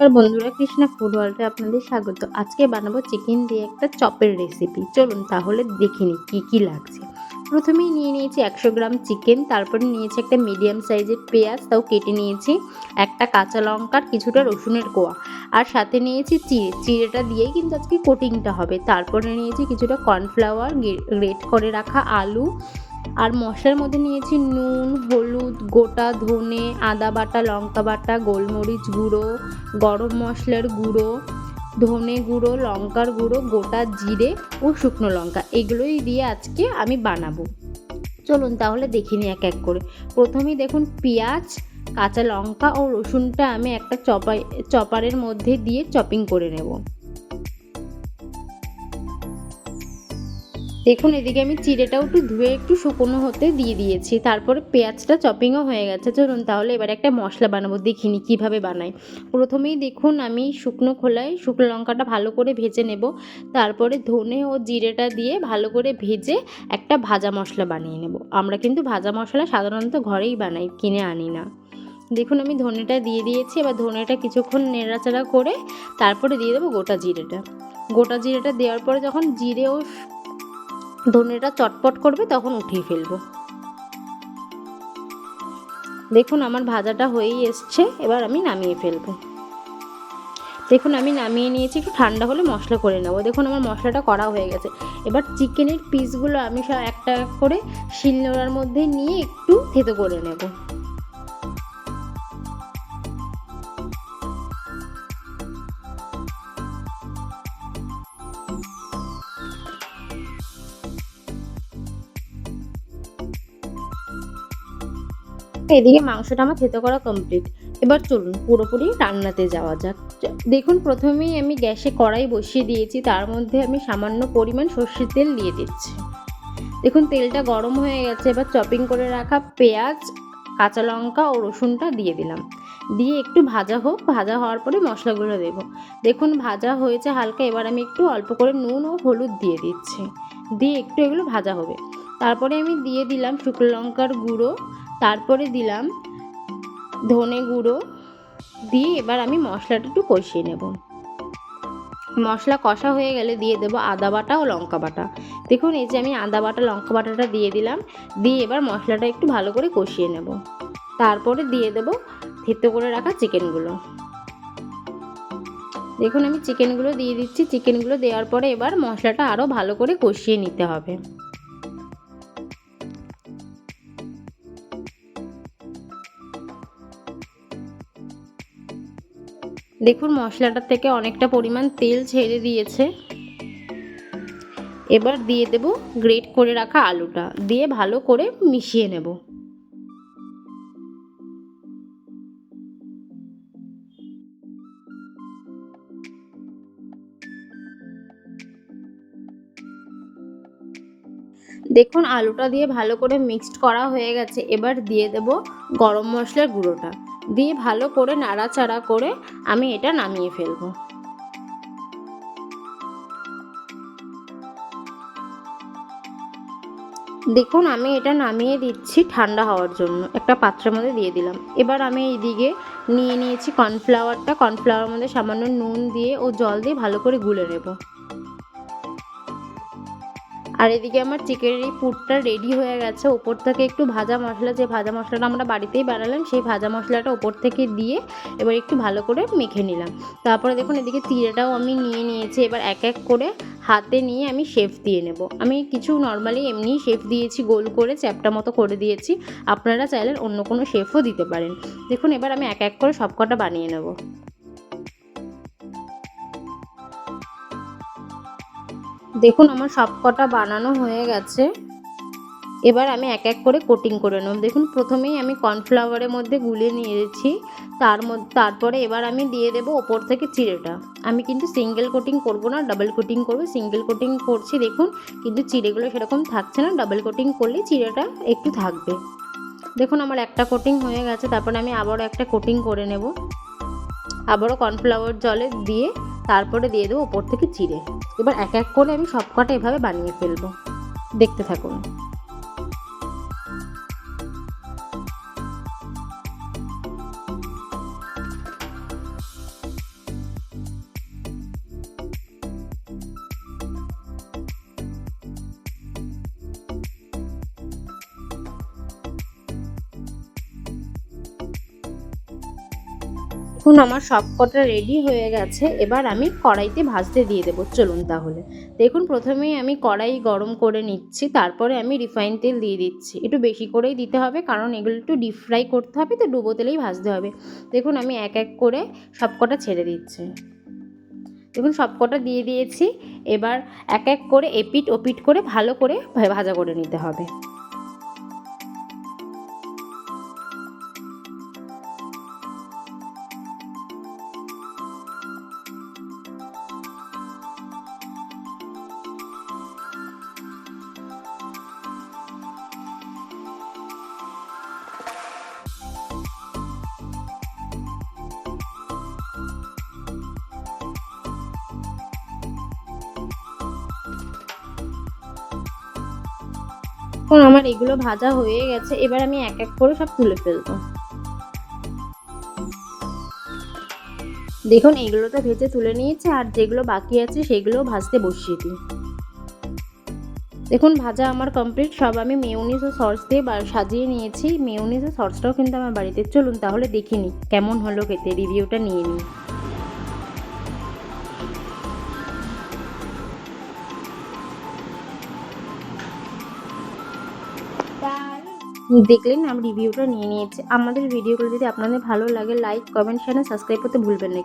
আর বন্ধুরা, কৃষ্ণা ফুড ওয়ার্ল্ডে আপনাদের স্বাগত। আজকে বানাবো চিকেন দিয়ে একটা চপের রেসিপি চলুন তাহলে দেখিনি কি কি লাগছে। প্রথমেই নিয়ে নিয়েছি একশো গ্রাম চিকেন তারপরে নিয়েছি একটা মিডিয়াম সাইজের পেঁয়াজ, তাও কেটে নিয়েছি, একটা কাঁচা লঙ্কার কিছুটা রসুনের কোয়া। আর সাথে নিয়েছি চিড়ে, চিড়েটা দিয়েই কিন্তু আজকে কোটিংটা হবে। তারপরে নিয়েছি কিছুটা কর্নফ্লাওয়ার গ্রেট করে রাখা আলু আর মশলার মধ্যে নিয়েছি নুন, হলুদ, গোটা ধনে, আদা বাটা, লঙ্কা বাটা, গোলমরিচ গুঁড়ো, গরম মশলার গুঁড়ো, ধনে গুঁড়ো, লঙ্কার গুঁড়ো, গোটা জিরে ও শুকনো লঙ্কা। এগুলোই দিয়ে আজকে আমি বানাবো। চলুন তাহলে দেখিনি এক এক করে। প্রথমেই দেখুন পেঁয়াজ, কাঁচা লঙ্কা ও রসুনটা আমি একটা চপাই চপারের মধ্যে দিয়ে চপিং করে নেব। দেখুন, এদিকে আমি চিড়েটাও একটু ধুয়ে একটু শুকনো হতে দিয়ে দিয়েছি। তারপরে পেঁয়াজটা চপিংও হয়ে গেছে। চলুন তাহলে এবার একটা মশলা বানাবো দেখিনি কীভাবে বানাই। প্রথমেই দেখুন, আমি শুকনো খোলায় শুকনো লঙ্কাটা ভালো করে ভেজে নেব। তারপরে ধনে ও জিরেটা দিয়ে ভালো করে ভেজে একটা ভাজা মশলা বানিয়ে নেব। আমরা কিন্তু ভাজা মশলা সাধারণত ঘরেই বানাই, কিনে আনি না। দেখুন, আমি ধনেটা দিয়ে দিয়েছি। এবার ধনেটা কিছুক্ষণ নেড়াচাড়া করে তারপরে দিয়ে দেবো গোটা জিরেটা। গোটা জিরেটা দেওয়ার পরে যখন জিরে ও ধনেটা চটপট করবে, তখন উঠিয়ে ফেলব। দেখুন, আমার ভাজাটা হয়েই এসছে, এবার আমি নামিয়ে ফেলব। দেখুন, আমি নামিয়ে নিয়েছি, একটু ঠান্ডা হলে মশলা করে নেব। দেখুন, আমার মশলাটা করা হয়ে গেছে। এবার চিকেনের পিসগুলো আমি সব একটা এক করে শিলনোড়ার মধ্যে নিয়ে একটু থেতো করে নেব। এদিকে মাংসটা আমার থেতো করা কমপ্লিট এবার চলুন পুরোপুরি রান্নাতে যাওয়া যাক। দেখুন, প্রথমেই আমি গ্যাসে কড়াই বসিয়ে দিয়েছি, তার মধ্যে আমি সামান্য পরিমাণ সর্ষের তেল দিয়ে দিচ্ছি। দেখুন, তেলটা গরম হয়ে গেছে, এবার চপিং করে রাখা পেঁয়াজ, কাঁচা লঙ্কা ও রসুনটা দিয়ে দিলাম। দিয়ে একটু ভাজা হোক, ভাজা হওয়ার পরে মশলাগুলো দেবো। দেখুন, ভাজা হয়েছে হালকা, এবার আমি একটু অল্প করে নুন ও হলুদ দিয়ে দিচ্ছি। দিয়ে একটু এগুলো ভাজা হবে। তারপরে আমি দিয়ে দিলাম শুকনো লঙ্কার গুঁড়ো তারপরে দিলাম ধনে গুঁড়ো। দিয়ে এবার আমি মশলাটা একটু কষিয়ে নেব। মশলা কষা হয়ে গেলে দিয়ে দেবো আদা বাটা ও লঙ্কা বাটা। দেখুন, এই যে আমি আদা বাটা, লঙ্কা বাটাটা দিয়ে দিলাম। দিয়ে এবার মশলাটা একটু ভালো করে কষিয়ে নেব। তারপরে দিয়ে দেবো থেতো করে রাখা চিকেনগুলো। দেখুন, আমি চিকেনগুলো দিয়ে দিচ্ছি। চিকেনগুলো দেওয়ার পরে এবার মশলাটা আরও ভালো করে কষিয়ে নিতে হবে। দেখুন মশলাটার থেকে অনেকটা পরিমাণ তেল ছেড়ে দিয়েছে। এবার দিয়ে দেব গ্রেট করে রাখা আলুটা। দিয়ে ভালো করে মিশিয়ে নেব। দেখুন, আলুটা দিয়ে ভালো করে মিক্সড করা হয়ে গেছে। এবার দিয়ে দেব গরম মশলার গুঁড়োটা। দিয়ে ভালো করে নাড়াচাড়া করে আমি এটা নামিয়ে ফেলব। দেখুন, আমি এটা নামিয়ে দিচ্ছি ঠান্ডা হওয়ার জন্য। একটা পাত্রের মধ্যে দিয়ে দিলাম। এবার আমি এইদিকে নিয়ে নিয়েছি কর্নফ্লাওয়ারটা। কর্নফ্লাওয়ার মধ্যে সামান্য নুন দিয়ে ও জল দিয়ে ভালো করে গুলে নেব। আর এদিকে আমার চিকেনের এই পুরটা রেডি হয়ে গেছে। ওপর থেকে একটু ভাজা মশলা, যে ভাজা মশলাটা আমরা বাড়িতেই বানালাম, সেই ভাজা মশলাটা ওপর থেকে দিয়ে এবার একটু ভালো করে মেখে নিলাম। তারপরে দেখুন, এদিকে তিরেটাও আমি নিয়ে নিয়েছি। এবার এক এক করে হাতে নিয়ে আমি শেফ দিয়ে নেব। আমি কিছু নর্মালি এমনি শেফ দিয়েছি, গোল করে চ্যাপটা মতো করে দিয়েছি। আপনারা চাইলেন অন্য কোনো শেফও দিতে পারেন। দেখুন, এবার আমি এক এক করে সবকটা বানিয়ে নেব। দেখুন, আমার সব কটা বানানো হয়ে গেছে। এবার আমি এক এক করে কোটিং করে নেব। দেখুন, প্রথমেই আমি কর্নফ্লাওয়ারের মধ্যে গুলে নিয়েছি। তার মধ্যে তারপরে এবার আমি দিয়ে দেবো ওপর থেকে চিড়েটা। আমি কিন্তু সিঙ্গেল কোটিং করব না ডাবল কোটিং করব। সিঙ্গেল কোটিং করছি, দেখুন, কিন্তু চিড়েগুলো সেরকম থাকছে না। ডাবল কোটিং করলে চিড়েটা একটু থাকবে। দেখুন, আমার একটা কোটিং হয়ে গেছে। তারপরে আমি আবারও একটা কোটিং করে নেব। আবারও কর্নফ্লাওয়ার জলে দিয়ে, তারপরে দিয়ে দেবো ওপর থেকে চিড়ে। এবার এক এক করে আমি সবকটা এভাবে বানিয়ে ফেলব। দেখতে থাকুন। এখন আমার সব কটা রেডি হয়ে গেছে। এবার আমি কড়াইতে ভাজতে দিয়ে দেবো। চলুন তাহলে। দেখুন, প্রথমেই আমি কড়াই গরম করে নিচ্ছি, তারপরে আমি রিফাইন তেল দিয়ে দিচ্ছি। একটু বেশি করেই দিতে হবে, কারণ এগুলো একটু ডিপ ফ্রাই করতে হবে, তো ডুবো তেলেই ভাজতে হবে। দেখুন, আমি এক এক করে সব কটা ছেড়ে দিচ্ছি। দেখুন সব কটা দিয়ে দিয়েছি। এবার এক এক করে এপিট ওপিট করে ভালো করে ভাজা করে নিতে হবে। এখন আমার এগুলো ভাজা হয়ে গেছে, এবার আমি এক এক করে সব তুলে ফেলব। দেখুন, এগুলো তো ভেজে তুলে নিয়েছে, আর যেগুলো বাকি আছে সেগুলো ভাজতে বসিয়ে দিই। দেখুন, ভাজা আমার কমপ্লিট সব আমি মেয়োনিজ ও সস দিয়ে সাজিয়ে নিয়েছি। মেয়োনিজ ও সসটাও কিন্তু আমার বাড়িতে, চলুন তাহলে দেখিনি কেমন হলো খেতে রিভিউটা নিয়ে নিই। দেখলেন আমি রিভিউটা নিয়ে নিয়েছি। আমাদের ভিডিওগুলো যদি আপনাদের ভালো লাগে লাইক কমেন্ট শেয়ার সাবস্ক্রাইব করতে ভুলবেন না।